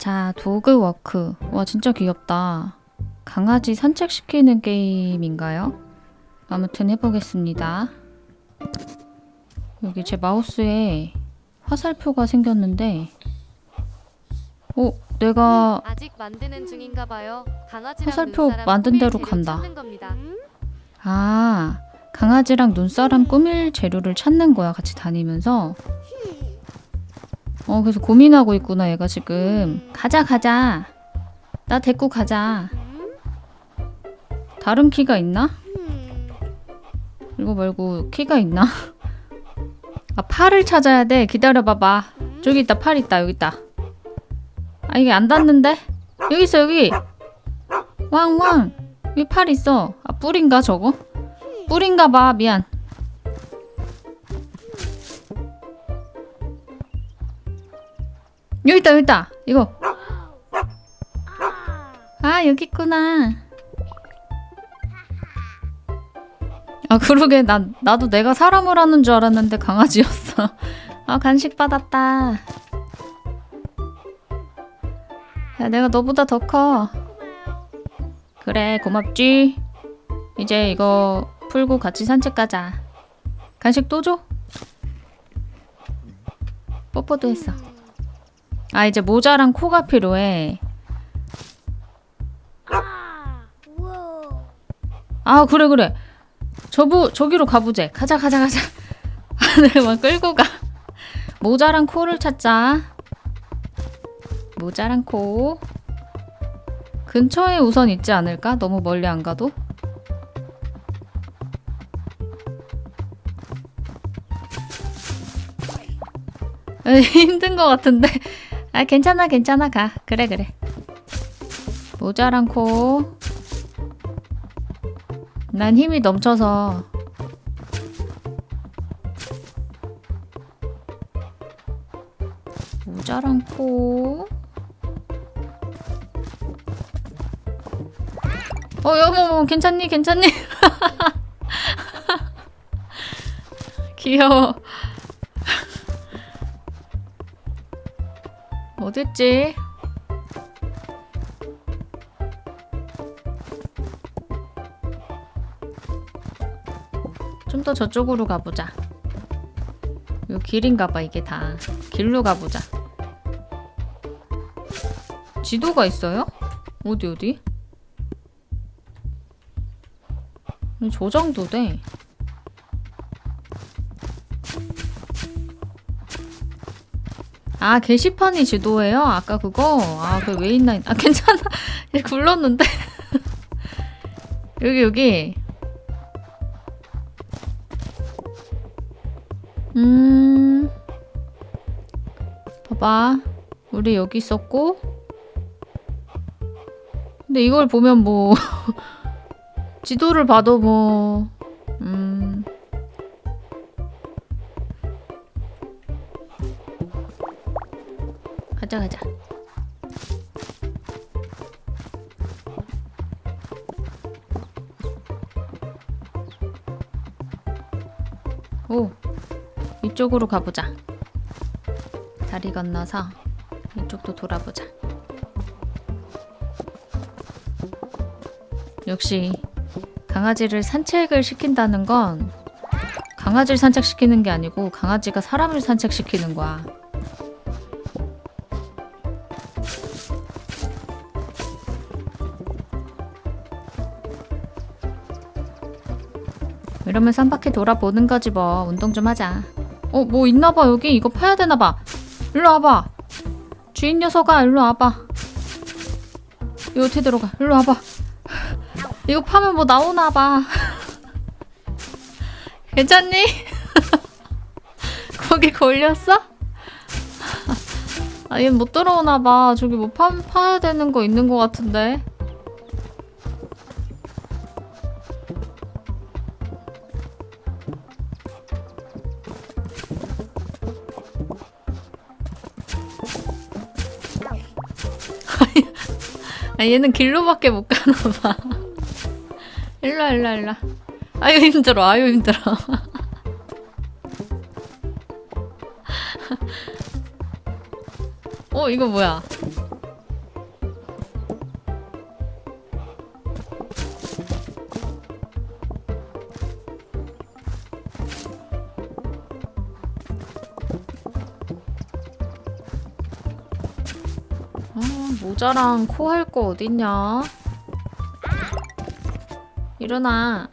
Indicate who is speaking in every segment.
Speaker 1: 자, 도그 워크. 와, 진짜 귀엽다. 강아지 산책시키는 게임인가요? 아무튼 해보겠습니다. 여기 제 마우스에 화살표가 생겼는데, 어, 내가
Speaker 2: 아직 만드는 중인가 봐요. 강아지랑
Speaker 1: 화살표
Speaker 2: 눈사람
Speaker 1: 만든
Speaker 2: 꾸밀
Speaker 1: 대로
Speaker 2: 재료
Speaker 1: 간다.
Speaker 2: 찾는 겁니다.
Speaker 1: 아, 강아지랑 눈사람 꾸밀 재료를 찾는 거야, 같이 다니면서. 어, 그래서 고민하고 있구나, 얘가 지금. 가자, 가자. 나 데리고 가자. 다른 키가 있나? 이거 말고 키가 있나? 아, 팔을 찾아야 돼. 기다려봐봐. 저기 있다, 팔 있다, 여기 있다. 아, 이게 안 닿는데? 여기 있어, 여기. 왕 왕. 여기 팔 있어. 아, 뿔인가, 저거? 뿔인가 봐. 미안. 여기 있다, 여기 있다. 이거. 아, 여기 있구나. 아, 그러게. 난, 나도 내가 사람을 하는 줄 알았는데 강아지였어. 아, 간식 받았다. 야, 내가 너보다 더 커. 그래, 고맙지. 이제 이거 풀고 같이 산책 가자. 간식 또 줘? 뽀뽀도 했어. 아, 이제 모자랑 코가 필요해. 아, 그래, 그래. 저부, 저기로 가보재. 가자, 가자, 가자. 막 끌고 가. 모자랑 코를 찾자. 모자랑 코. 근처에 우선 있지 않을까? 너무 멀리 안 가도? 힘든 것 같은데. 아, 괜찮아, 괜찮아, 가. 그래, 그래. 모자랑 코. 난 힘이 넘쳐서. 모자랑 코. 어, 여보, 괜찮니? 괜찮니? 귀여워. 어딨지? 좀 더 저쪽으로 가보자. 요 길인가 봐, 이게 다. 길로 가보자. 지도가 있어요? 어디, 어디? 저 정도 돼. 아, 게시판이 지도예요? 아까 그거? 아, 그 왜 있나? 아, 괜찮아. 얘 굴렀는데. 여기, 여기. 음. 봐봐. 우리 여기 있었고. 근데 이걸 보면 뭐. 지도를 봐도 뭐. 음. 가자 가자. 오 이쪽으로 가보자. 다리 건너서 이쪽도 돌아보자. 역시 강아지를 산책을 시킨다는 건 강아지를 산책시키는 게 아니고 강아지가 사람을 산책시키는 거야. 이러면서 한 바퀴 돌아보는 거지 뭐. 운동 좀 하자. 어 뭐 있나 봐. 여기 이거 파야 되나 봐. 일로 와봐. 주인 녀석아 일로 와봐. 이거 어떻게 들어가? 일로 와봐. 이거 파면 뭐 나오나 봐. 괜찮니? 거기 걸렸어? 아, 얘 못 들어오나 봐. 저기 뭐 파, 파야 되는 거 있는 거 같은데. 아, 얘는 길로밖에 못 가나 봐. 일로 와, 일로 와, 일로 와. 아유 힘들어, 아유 힘들어. 어 이거 뭐야? 모자랑 코 할 거 어딨냐? 일어나.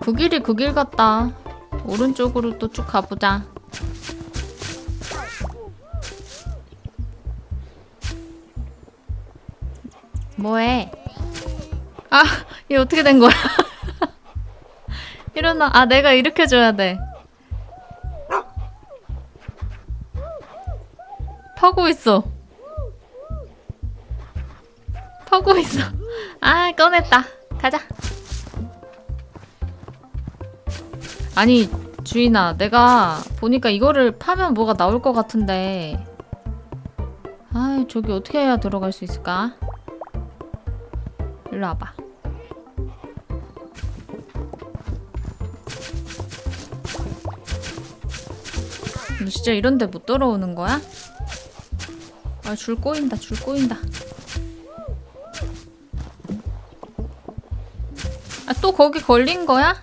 Speaker 1: 그 길이 그 길 같다. 오른쪽으로 또 쭉 가보자. 뭐해? 아, 이게 어떻게 된 거야? 일어나. 아, 내가 이렇게 줘야 돼. 파고 있어. 파고 있어. 아, 꺼냈다. 가자. 아니, 주인아, 내가 보니까 이거를 파면 뭐가 나올 것 같은데. 아, 저기 어떻게 해야 들어갈 수 있을까? 일로 와봐. 너 진짜 이런데 못 들어오는 거야? 아, 줄 꼬인다, 줄 꼬인다. 아, 또 거기 걸린 거야?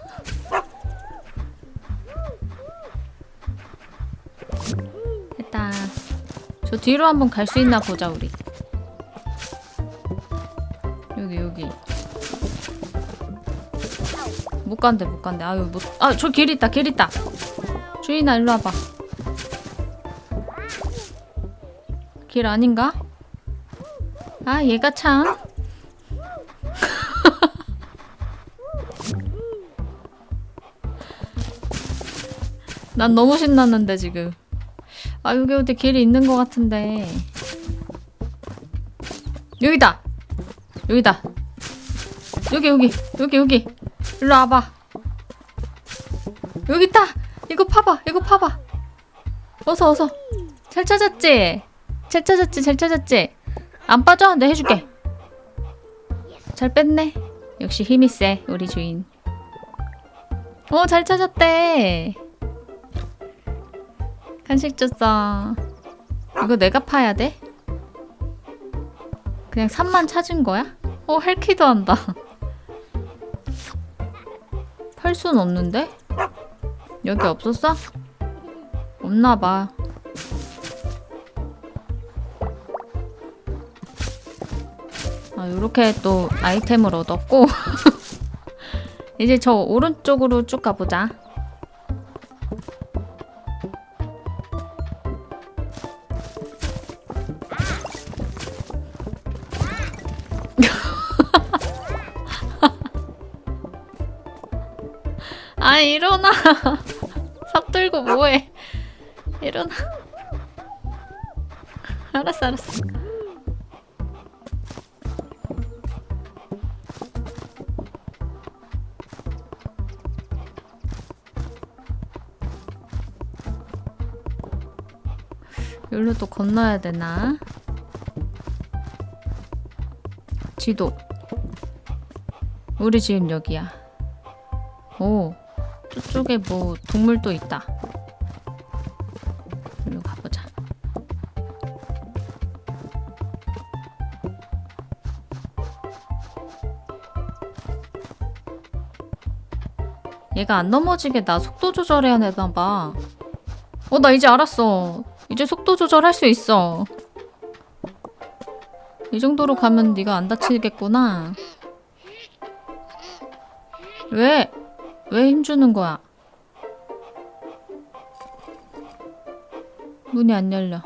Speaker 1: 됐다. 저 뒤로 한번 갈 수 있나 보자, 우리. 여기, 여기. 못 간대, 못 간대. 아유, 못. 아, 저 길 있다, 길 있다. 주인아, 일로 와봐. 길 아닌가? 아, 얘가 참. 난 너무 신났는데, 지금. 아, 여기 어디 길이 있는 것 같은데. 여기다! 여기다! 여기, 여기, 여기, 여기. 일로 와봐. 여기 있다! 이거 파봐, 이거 파봐. 어서, 어서. 잘 찾았지? 잘 찾았지, 잘 찾았지? 안 빠져? 내가 해줄게. 잘 뺐네. 역시 힘이 세, 우리 주인. 어, 잘 찾았대. 간식 줬어. 이거 내가 파야 돼? 그냥 3만 찾은 거야? 어, 헬키도 한다. 팔순 없는데? 여기 없었어? 없나 봐. 아, 요렇게 또 아이템을 얻었고 이제 저 오른쪽으로 쭉 가보자. 아 일어나. 삽 들고 뭐해. 일어나. 알았어 알았어 여기로 또 건너야 되나 지도 우리 지금 여기야 오 저쪽에 뭐 동물도 있다. 일로 가보자. 얘가 안 넘어지게 나 속도 조절해야 되나 봐. 어, 나 이제 알았어. 이제 속도 조절할 수 있어. 이 정도로 가면 네가 안 다치겠구나. 왜? 왜 힘주는 거야? 문이 안 열려.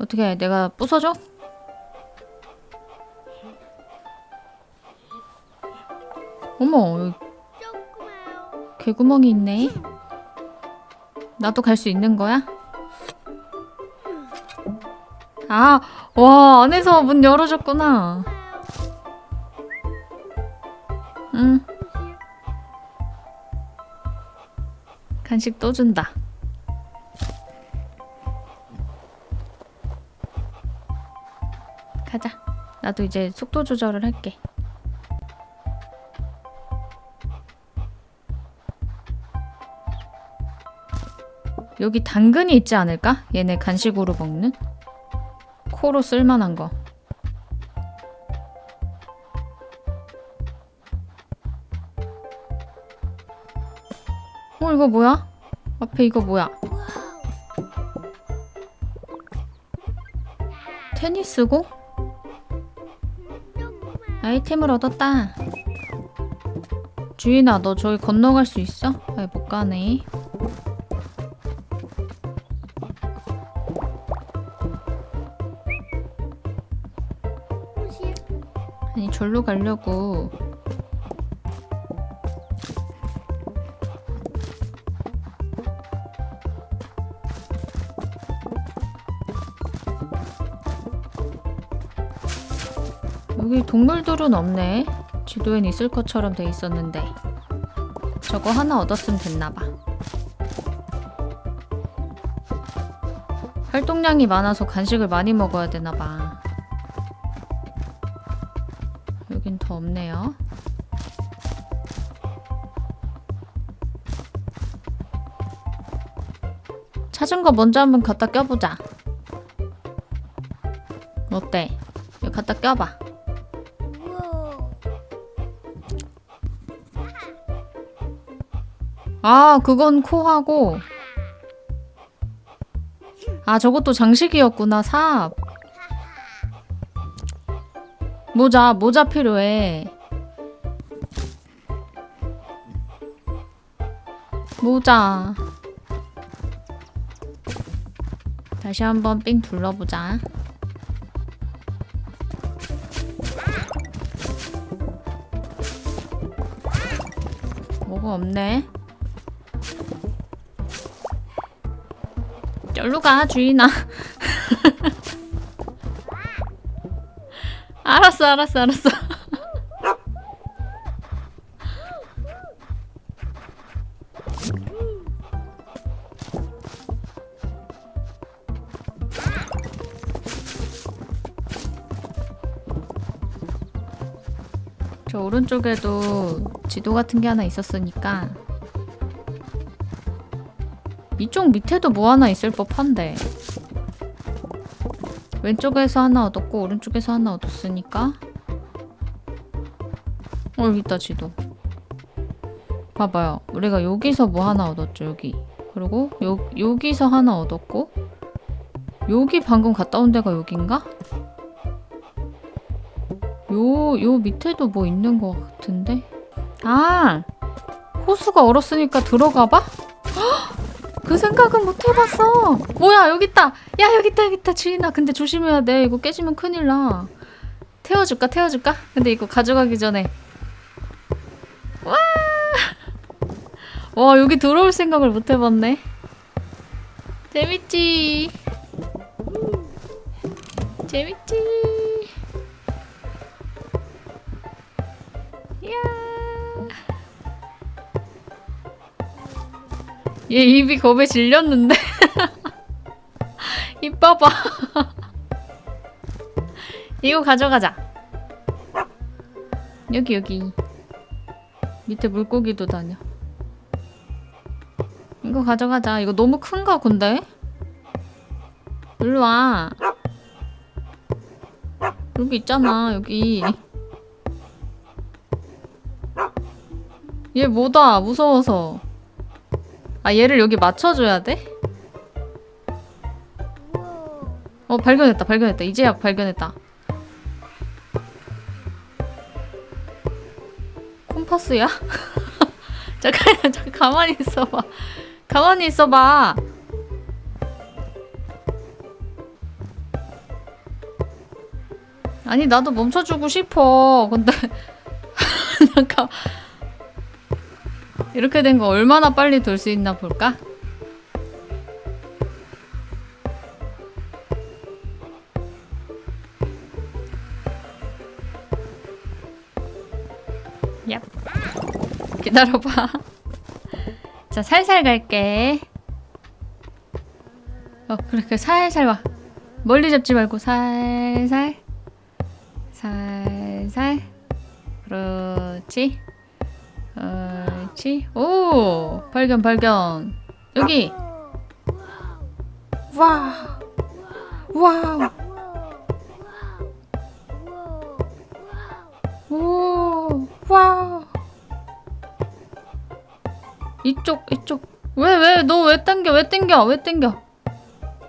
Speaker 1: 어떻게 해? 내가 부숴줘? 어머, 개구멍이 있네. 나도 갈 수 있는 거야? 아, 와, 안에서 문 열어줬구나. 응. 간식 또 준다. 가자. 나도 이제 속도 조절을 할게. 여기 당근이 있지 않을까? 얘네 간식으로 먹는? 코로 쓸만한 거. 어, 이거 뭐야? 앞에 이거 뭐야? 테니스고? 아이템을 얻었다. 주인아, 너 저기 건너갈 수 있어? 아이, 못 가네. 절로 가려고. 여기 동물들은 없네. 지도엔 있을 것처럼 돼 있었는데. 저거 하나 얻었으면 됐나봐. 활동량이 많아서 간식을 많이 먹어야 되나봐. 찾은 거 먼저 한번 갖다 껴보자. 어때? 이거 갖다 껴봐. 아, 그건 코하고. 아, 저것도 장식이었구나, 삽. 모자, 모자 필요해. 모자. 다시 한번 삥 둘러보자. 뭐가 없네. 절로 가 주인아 알았어 알았어 알았어 오른쪽에도 지도 같은 게 하나 있었으니까 이쪽 밑에도 뭐 하나 있을 법한데. 왼쪽에서 하나 얻었고 오른쪽에서 하나 얻었으니까. 어 여기 있다 지도. 봐봐요. 우리가 여기서 뭐 하나 얻었죠 여기. 그리고 요, 여기서 하나 얻었고 여기 방금 갔다 온 데가 여긴가? 요, 요 밑에도 뭐 있는 것 같은데? 아! 호수가 얼었으니까 들어가봐? 그 생각은 못 해봤어. 뭐야 여기 있다. 야 여기 있다 여기 있다 주인아. 근데 조심해야 돼. 이거 깨지면 큰일 나. 태워줄까 태워줄까? 근데 이거 가져가기 전에. 와. 와 여기 들어올 생각을 못 해봤네. 재밌지. 재밌지. 얘 입이 겁에 질렸는데. 입 봐봐. 이거 가져가자. 여기 여기. 밑에 물고기도 다녀. 이거 가져가자. 이거 너무 큰가 근데? 일로 와. 여기 있잖아 여기 얘 뭐다? 무서워서. 아 얘를 여기 맞춰줘야 돼? 어 발견했다 발견했다. 이제야 발견했다. 콤파스야? 잠깐 잠깐 가만히 있어봐. 가만히 있어봐. 아니 나도 멈춰주고 싶어. 근데 잠깐 이렇게 된 거 얼마나 빨리 돌 수 있나 볼까? 얍. 기다려봐. 자, 살살 갈게. 어, 그렇게 살살 와. 멀리 잡지 말고 살살. 살살. 그렇지. 그렇지. 오! 발견, 발견. 여기. 와. 와우. 오. 와우. 이쪽 이쪽 왜 왜 너 왜 땡겨 왜 땡겨 왜 땡겨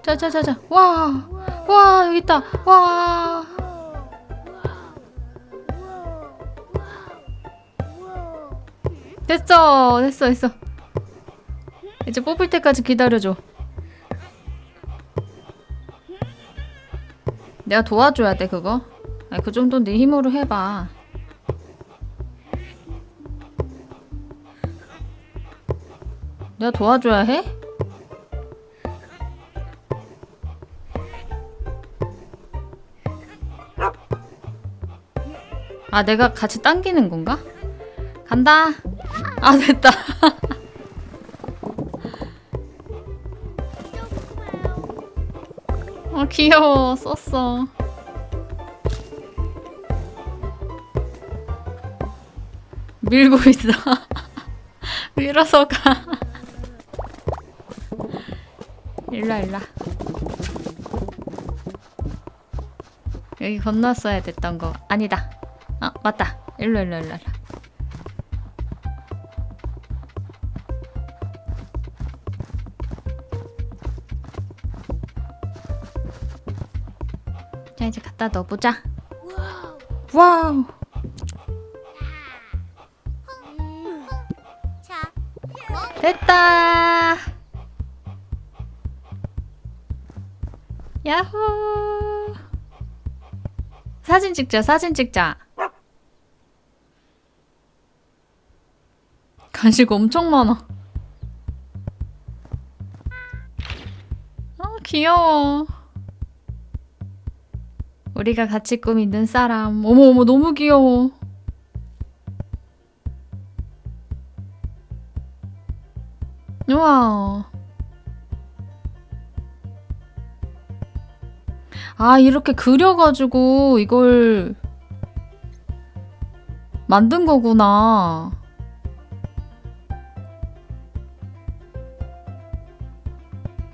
Speaker 1: 자 자 자 자 와 와 여기 있다 와 됐어 됐어 됐어. 이제 뽑을 때까지 기다려줘. 내가 도와줘야 돼 그거. 아니, 그 정도 네 힘으로 해봐. 내가 도와줘야 해? 아 내가 같이 당기는 건가? 간다 아 됐다. 아 귀여워. 썼어. 밀고 있어. 밀어서 가. 일라 일라 여기 건넜어야 됐던 거. 아니다. 아 맞다. 일로 일로 일로 갖다 넣어보자. 와우.
Speaker 3: 자,
Speaker 1: 됐다. 야호. 사진 찍자 사진 찍자. 간식 엄청 많아. 아 귀여워 우리가 같이 꾸민 눈사람 어머 어머 너무 귀여워 우와. 아, 이렇게 그려가지고 이걸 만든 거구나.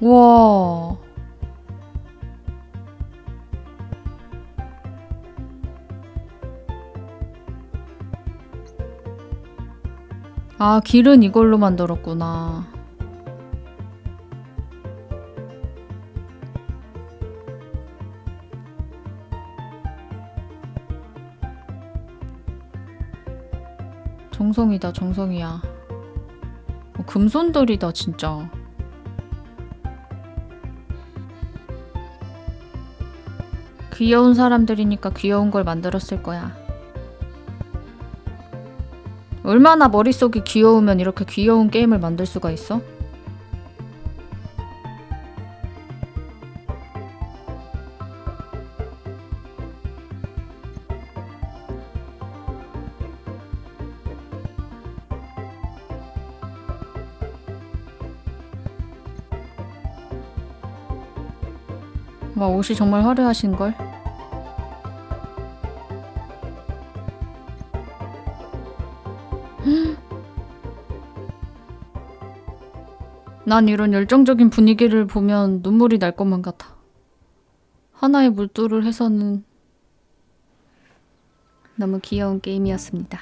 Speaker 1: 와. 아, 길은 이걸로 만들었구나. 정성이다, 정성이야. 어, 금손들이다, 진짜. 귀여운 사람들이니까 귀여운 걸 만들었을 거야. 얼마나 머릿속이 귀여우면 이렇게 귀여운 게임을 만들 수가 있어? 와, 옷이 정말 화려하신걸? 난 이런 열정적인 분위기를 보면 눈물이 날 것만 같아. 하나의 물도를 해서는 너무 귀여운 게임이었습니다.